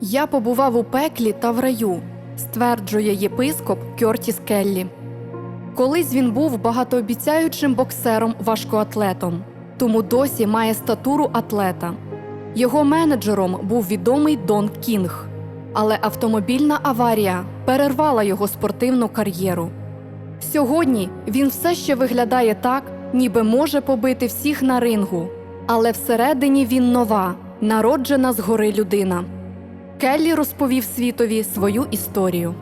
Я побував у пеклі та в раю, стверджує єпископ Кьортіс Келлі. Колись він був багатообіцяючим боксером-важкоатлетом, тому досі має статуру атлета. Його менеджером був відомий Дон Кінг, але автомобільна аварія перервала його спортивну кар'єру. Сьогодні він все ще виглядає так, ніби може побити всіх на рингу, але всередині він нова, народжена згори людина. Келлі розповів світові свою історію.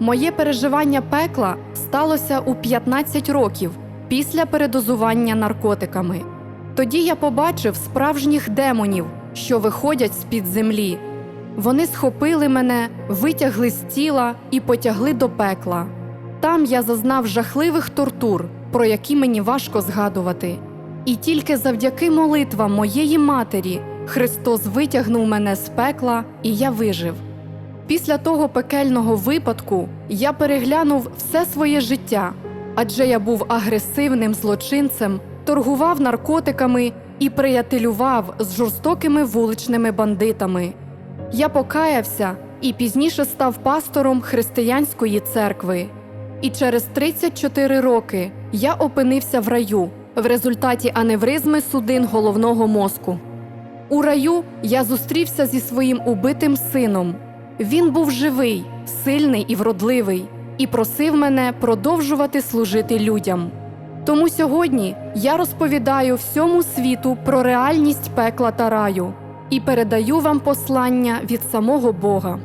Моє переживання пекла сталося у 15 років після передозування наркотиками. Тоді я побачив справжніх демонів, що виходять з-під землі. Вони схопили мене, витягли з тіла і потягли до пекла. Там я зазнав жахливих тортур, про які мені важко згадувати. І тільки завдяки молитвам моєї матері Христос витягнув мене з пекла, і я вижив. Після того пекельного випадку я переглянув все своє життя, адже я був агресивним злочинцем, торгував наркотиками і приятелював з жорстокими вуличними бандитами. Я покаявся і пізніше став пастором християнської церкви. І через 34 роки я опинився в раю в результаті аневризми судин головного мозку. У раю я зустрівся зі своїм убитим сином. Він був живий, сильний і вродливий, і просив мене продовжувати служити людям. Тому сьогодні я розповідаю всьому світу про реальність пекла та раю і передаю вам послання від самого Бога.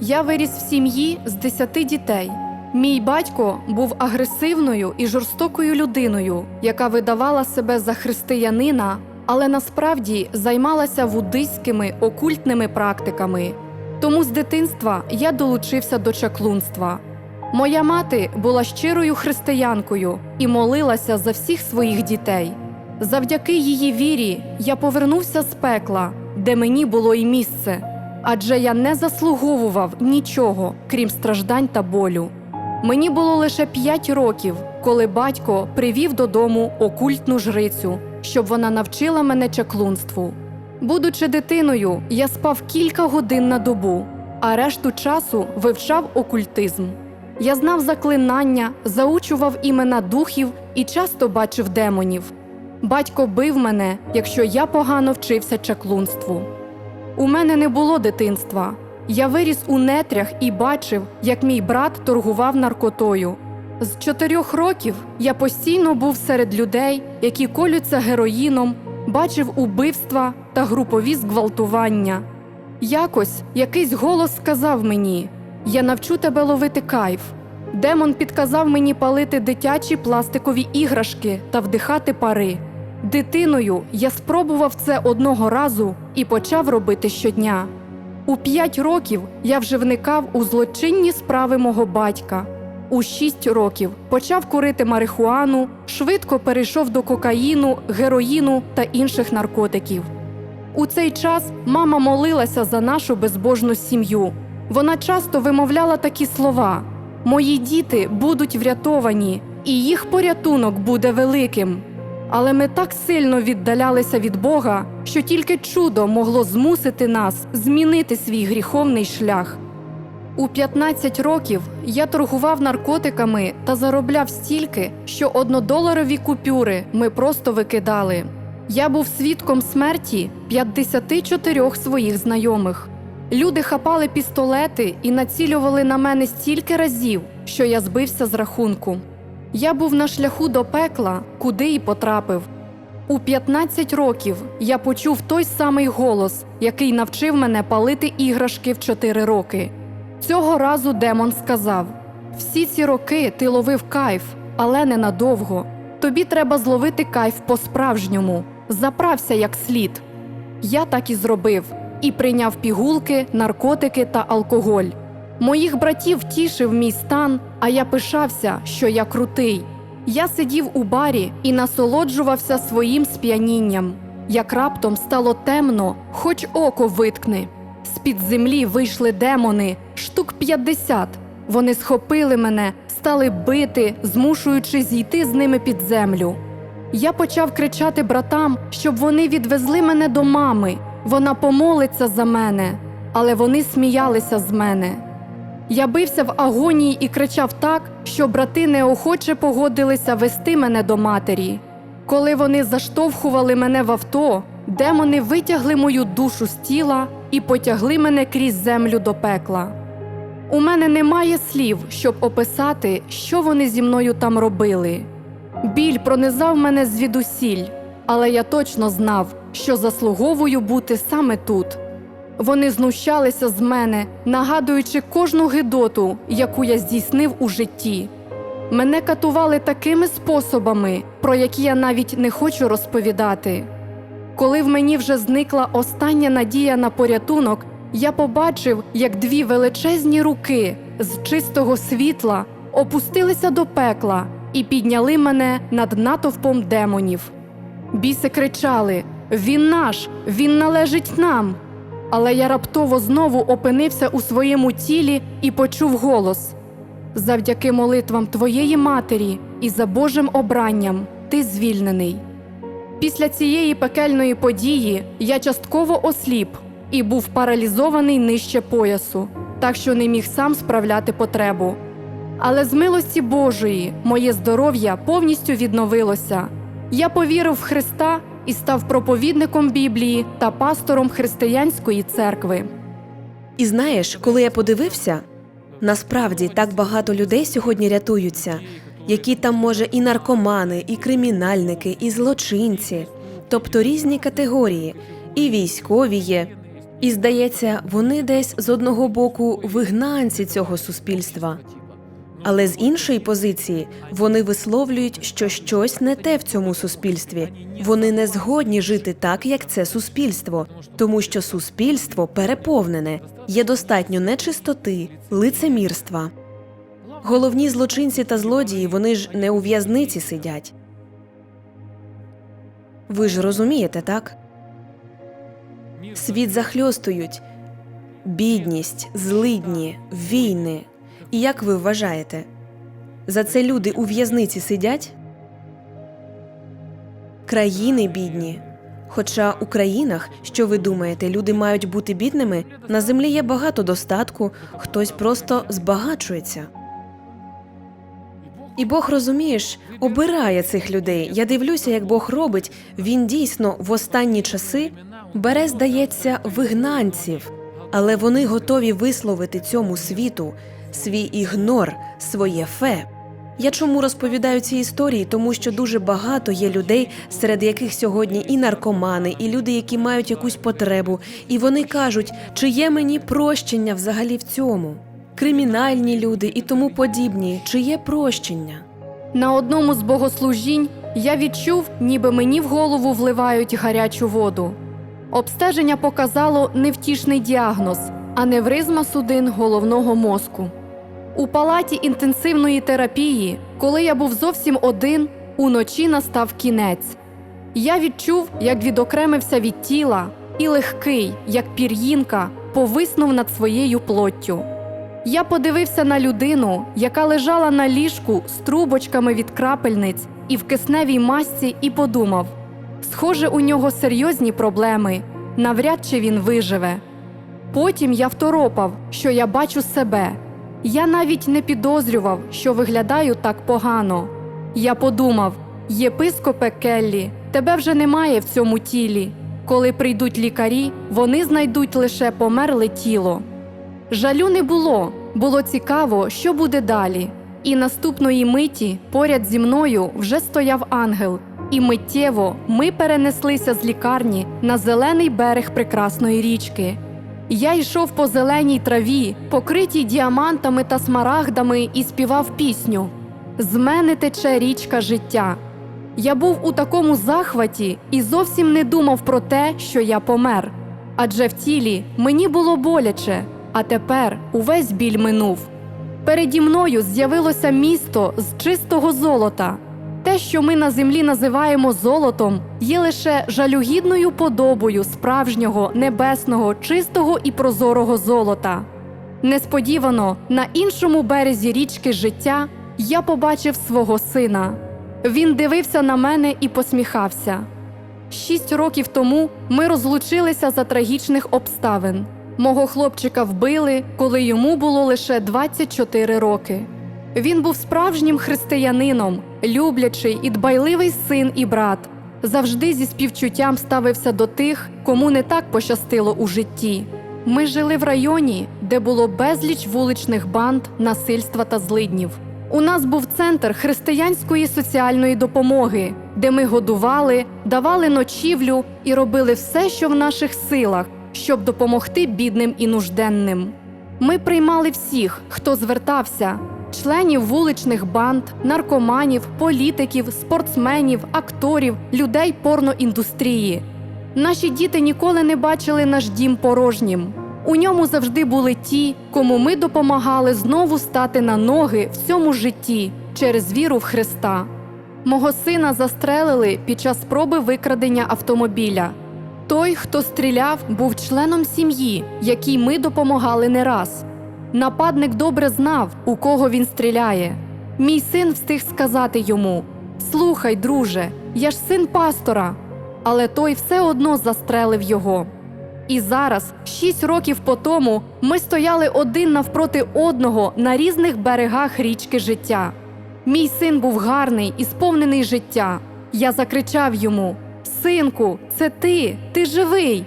Я виріс в сім'ї з десяти дітей. Мій батько був агресивною і жорстокою людиною, яка видавала себе за християнина, але насправді займалася вудиськими окультними практиками. Тому з дитинства я долучився до чаклунства. Моя мати була щирою християнкою і молилася за всіх своїх дітей. Завдяки її вірі я повернувся з пекла, де мені було і місце, адже я не заслуговував нічого, крім страждань та болю. Мені було лише п'ять років, коли батько привів додому окультну жрицю, щоб вона навчила мене чаклунству. Будучи дитиною, я спав кілька годин на добу, а решту часу вивчав окультизм. Я знав заклинання, заучував імена духів і часто бачив демонів. Батько бив мене, якщо я погано вчився чаклунству. У мене не було дитинства. Я виріс у нетрях і бачив, як мій брат торгував наркотою. З чотирьох років я постійно був серед людей, які колються героїном, бачив убивства та групові зґвалтування. Якось якийсь голос сказав мені: Я навчу тебе ловити кайф. Демон підказав мені палити дитячі пластикові іграшки та вдихати пари. Дитиною я спробував це одного разу і почав робити щодня. У п'ять років я вже вникав у злочинні справи мого батька. У шість років почав курити марихуану, швидко перейшов до кокаїну, героїну та інших наркотиків. У цей час мама молилася за нашу безбожну сім'ю. Вона часто вимовляла такі слова: Мої діти будуть врятовані, і їх порятунок буде великим. Але ми так сильно віддалялися від Бога, що тільки чудо могло змусити нас змінити свій гріховний шлях. У 15 років я торгував наркотиками та заробляв стільки, що однодоларові купюри ми просто викидали. Я був свідком смерті 54 своїх знайомих. Люди хапали пістолети і націлювали на мене стільки разів, що я збився з рахунку. Я був на шляху до пекла, куди й потрапив. У 15 років я почув той самий голос, який навчив мене палити іграшки в 4 роки. Цього разу демон сказав: всі ці роки ти ловив кайф, але ненадовго. Тобі треба зловити кайф по-справжньому, заправся як слід. Я так і зробив і прийняв пігулки, наркотики та алкоголь. Моїх братів тішив мій стан, а я пишався, що я крутий. Я сидів у барі і насолоджувався своїм сп'янінням. Як раптом стало темно, хоч око виткни. З-під землі вийшли демони, штук 50. Вони схопили мене, стали бити, змушуючи зійти з ними під землю. Я почав кричати братам, щоб вони відвезли мене до мами. Вона помолиться за мене. але вони сміялися з мене. Я бився в агонії і кричав так, що брати неохоче погодилися вести мене до матері. Коли вони заштовхували мене в авто, демони витягли мою душу з тіла і потягли мене крізь землю до пекла. У мене немає слів, щоб описати, що вони зі мною там робили. Біль пронизав мене звідусіль, але я точно знав, що заслуговую бути саме тут. Вони знущалися з мене, нагадуючи кожну гидоту, яку я здійснив у житті. Мене катували такими способами, про які я навіть не хочу розповідати. Коли в мені вже зникла остання надія на порятунок, я побачив, як дві величезні руки з чистого світла опустилися до пекла і підняли мене над натовпом демонів. Біси кричали: Він наш, він належить нам. Але я раптово знову опинився у своєму тілі і почув голос: Завдяки молитвам твоєї матері і за Божим обранням ти звільнений. Після цієї пекельної події я частково осліп і був паралізований нижче поясу, так що не міг сам справляти потребу. Але з милості Божої моє здоров'я повністю відновилося. Я повірив в Христа і став проповідником Біблії та пастором християнської церкви. І знаєш, коли я подивився, насправді так багато людей сьогодні рятуються, які там, може, і наркомани, і кримінальники, і злочинці, тобто різні категорії, і військові є. І здається, вони десь з одного боку вигнанці цього суспільства. Але з іншої позиції вони висловлюють, що щось не те в цьому суспільстві. Вони не згодні жити так, як це суспільство, тому що суспільство переповнене, є достатньо нечистоти, лицемірства. Головні злочинці та злодії вони ж не у в'язниці сидять. Ви ж розумієте, так? Світ захльостують бідність, злидні, війни. І як ви вважаєте, за це люди у в'язниці сидять? Країни бідні. Хоча у країнах, що ви думаєте, люди мають бути бідними, на землі є багато достатку, хтось просто збагачується. І Бог розумієш, обирає цих людей. Я дивлюся, як Бог робить. Він дійсно в останні часи бере, здається, вигнанців, але вони готові висловити цьому світу свій ігнор, своє фе. Я чому розповідаю ці історії? Тому що дуже багато є людей, серед яких сьогодні і наркомани, і люди, які мають якусь потребу, і вони кажуть, чи є мені прощення взагалі в цьому? Кримінальні люди і тому подібні, чи є прощення? На одному з богослужінь я відчув, ніби мені в голову вливають гарячу воду. Обстеження показало невтішний діагноз аневризма судин головного мозку. У палаті інтенсивної терапії, коли я був зовсім один, уночі настав кінець. Я відчув, як відокремився від тіла, і легкий, як пір'їнка, повиснув над своєю плоттю. Я подивився на людину, яка лежала на ліжку з трубочками від крапельниць і в кисневій масці, і подумав: схоже, у нього серйозні проблеми, навряд чи він виживе. Потім я второпав, що я бачу себе. Я навіть не підозрював, що виглядаю так погано. Я подумав: єпископе Келлі, тебе вже немає в цьому тілі. Коли прийдуть лікарі, вони знайдуть лише померле тіло. Жалю не було, було цікаво, що буде далі. І наступної миті поряд зі мною вже стояв ангел, і миттєво ми перенеслися з лікарні на зелений берег прекрасної річки. Я йшов по зеленій траві, покритій діамантами та смарагдами, і співав пісню З мене тече річка життя. Я був у такому захваті і зовсім не думав про те, що я помер. Адже в тілі мені було боляче, а тепер увесь біль минув. Переді мною з'явилося місто з чистого золота. Те, що ми на землі називаємо золотом, є лише жалюгідною подобою справжнього, небесного, чистого і прозорого золота. Несподівано на іншому березі річки життя я побачив свого сина. Він дивився на мене і посміхався. Шість років тому ми розлучилися за трагічних обставин. Мого хлопчика вбили, коли йому було лише 24 роки. Він був справжнім християнином, люблячий і дбайливий син і брат. Завжди зі співчуттям ставився до тих, кому не так пощастило у житті. Ми жили в районі, де було безліч вуличних банд, насильства та злиднів. У нас був центр християнської соціальної допомоги, де ми годували, давали ночівлю і робили все, що в наших силах, щоб допомогти бідним і нужденним. Ми приймали всіх, хто звертався: членів вуличних банд, наркоманів, політиків, спортсменів, акторів, людей порноіндустрії. Наші діти ніколи не бачили наш дім порожнім. У ньому завжди були ті, кому ми допомагали знову стати на ноги в цьому житті через віру в Христа. Мого сина застрелили під час спроби викрадення автомобіля. Той, хто стріляв, був членом сім'ї, якій ми допомагали не раз. Нападник добре знав, у кого він стріляє. Мій син встиг сказати йому: Слухай, друже, я ж син пастора. Але той все одно застрелив його. І зараз, шість років по тому, ми стояли один навпроти одного на різних берегах річки життя. Мій син був гарний і сповнений життя. Я закричав йому: Синку, це ти, ти живий.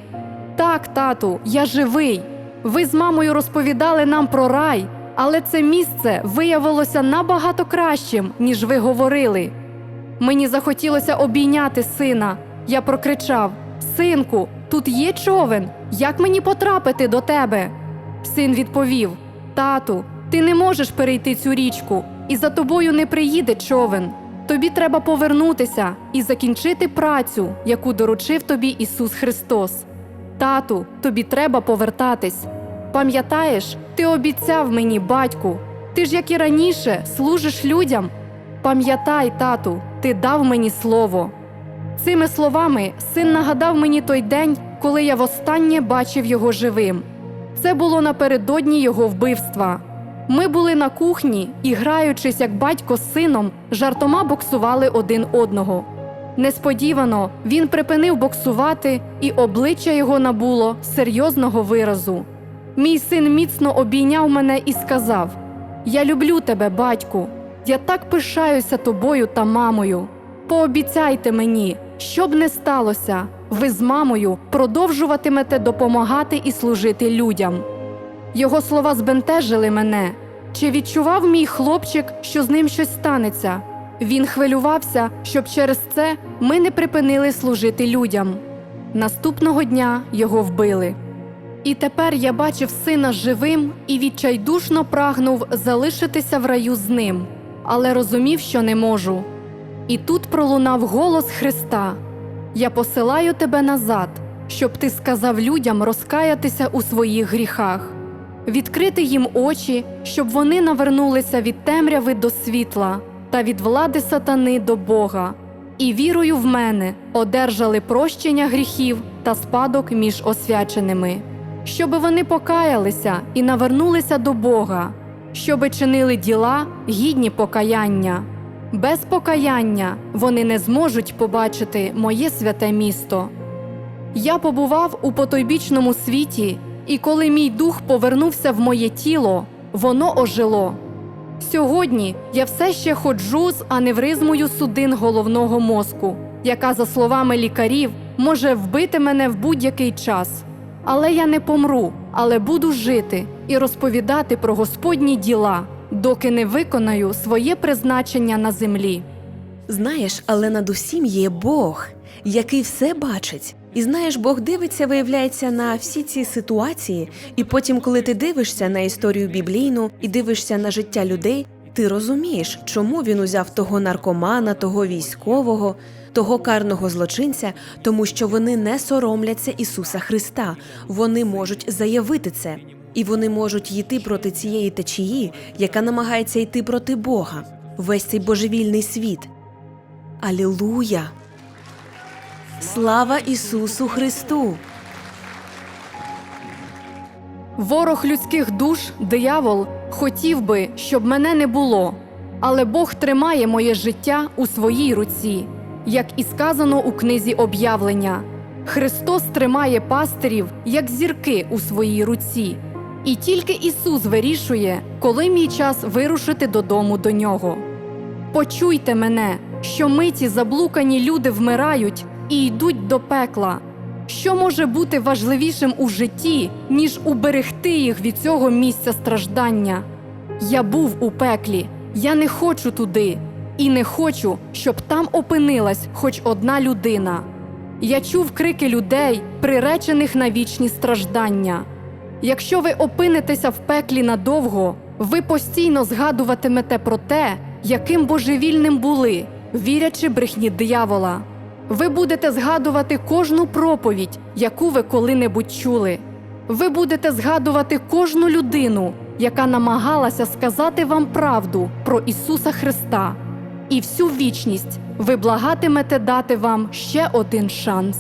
Так, тату, я живий. Ви з мамою розповідали нам про рай, але це місце виявилося набагато кращим, ніж ви говорили. Мені захотілося обійняти сина. Я прокричав: Синку, тут є човен. Як мені потрапити до тебе? Син відповів: Тату, ти не можеш перейти цю річку, і за тобою не приїде човен. Тобі треба повернутися і закінчити працю, яку доручив тобі Ісус Христос. Тату, тобі треба повертатись. Пам'ятаєш, ти обіцяв мені, батьку, ти ж, як і раніше, служиш людям. Пам'ятай, тату, ти дав мені слово. Цими словами син нагадав мені той день, коли я востаннє бачив його живим. Це було напередодні його вбивства. Ми були на кухні і, граючись, як батько з сином, жартома боксували один одного. Несподівано він припинив боксувати, і обличчя його набуло серйозного виразу. Мій син міцно обійняв мене і сказав: Я люблю тебе, батьку. Я так пишаюся тобою та мамою. Пообіцяйте мені, що б не сталося, ви з мамою продовжуватимете допомагати і служити людям. Його слова збентежили мене. Чи відчував мій хлопчик, що з ним щось станеться? Він хвилювався, щоб через це ми не припинили служити людям. Наступного дня його вбили. І тепер я бачив сина живим і відчайдушно прагнув залишитися в раю з ним, але розумів, що не можу. І тут пролунав голос Христа: Я посилаю тебе назад, щоб ти сказав людям розкаятися у своїх гріхах, відкрити їм очі, щоб вони навернулися від темряви до світла та від влади сатани до Бога, і вірою в мене одержали прощення гріхів та спадок між освяченими, щоби вони покаялися і навернулися до Бога, щоби чинили діла гідні покаяння. Без покаяння вони не зможуть побачити моє святе місто. Я побував у потойбічному світі, і коли мій дух повернувся в моє тіло, воно ожило. Сьогодні я все ще ходжу з аневризмою судин головного мозку, яка, за словами лікарів, може вбити мене в будь-який час. Але я не помру, але буду жити і розповідати про Господні діла, доки не виконаю своє призначення на землі. Знаєш, але над усім є Бог, який все бачить. І знаєш, Бог дивиться, виявляється, на всі ці ситуації, і потім, коли ти дивишся на історію біблійну і дивишся на життя людей, ти розумієш, чому він узяв того наркомана, того військового, того карного злочинця, тому що вони не соромляться Ісуса Христа. Вони можуть заявити це, і вони можуть йти проти цієї течії, яка намагається йти проти Бога. Весь цей божевільний світ. Алілуя! Слава Ісусу Христу! Ворог людських душ, диявол, хотів би, щоб мене не було, але Бог тримає моє життя у своїй руці, як і сказано у книзі об'явлення. Христос тримає пастирів, як зірки у своїй руці. І тільки Ісус вирішує, коли мій час вирушити додому до нього. Почуйте мене, що миті заблукані люди вмирають і йдуть до пекла. Що може бути важливішим у житті, ніж уберегти їх від цього місця страждання? Я був у пеклі, я не хочу туди, і не хочу, щоб там опинилась хоч одна людина. Я чув крики людей, приречених на вічні страждання. Якщо ви опинитеся в пеклі надовго, ви постійно згадуватимете про те, яким божевільним були, вірячи брехні диявола. Ви будете згадувати кожну проповідь, яку ви коли-небудь чули. Ви будете згадувати кожну людину, яка намагалася сказати вам правду про Ісуса Христа. І всю вічність ви благатимете дати вам ще один шанс.